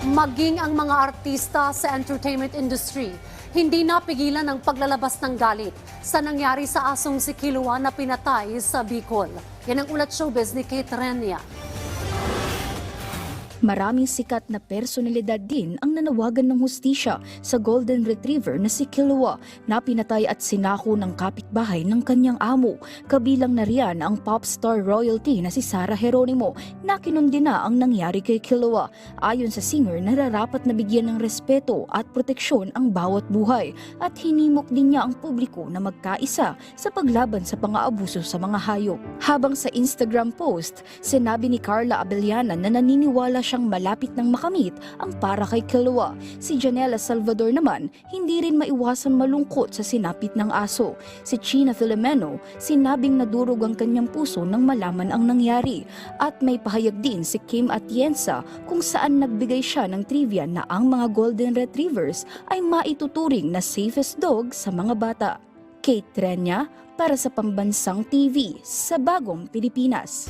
maging ang mga artista sa entertainment industry. Hindi napigilan ang paglalabas ng galit sa nangyari sa asong si Kilua na pinatay sa Bicol. Yan ang ulat showbiz ni Kate Renia. Maraming sikat na personalidad din ang nanawagan ng hustisya sa golden retriever na si Kilua na pinatay at sinako ng kapitbahay ng kanyang amo. Kabilang na riyan ang pop star royalty na si Sarah Geronimo na kinundi na ang nangyari kay Kilua. Ayon sa singer, nararapat na bigyan ng respeto at proteksyon ang bawat buhay at hinimok din niya ang publiko na magkaisa sa paglaban sa pang-aabuso sa mga hayop. Habang sa Instagram post, sinabi ni Carla Abellana na naniniwala siyang malapit ng makamit ang para kay Kilua. Si Janela Salvador naman, hindi rin maiwasan malungkot sa sinapit ng aso. Si China Filomeno, sinabing nadurog ang kanyang puso nang malaman ang nangyari. At may pahayag din si Kim Atienza kung saan nagbigay siya ng trivia na ang mga Golden Retrievers ay maituturing na safest dog sa mga bata. Kate Trenya para sa Pambansang TV sa Bagong Pilipinas.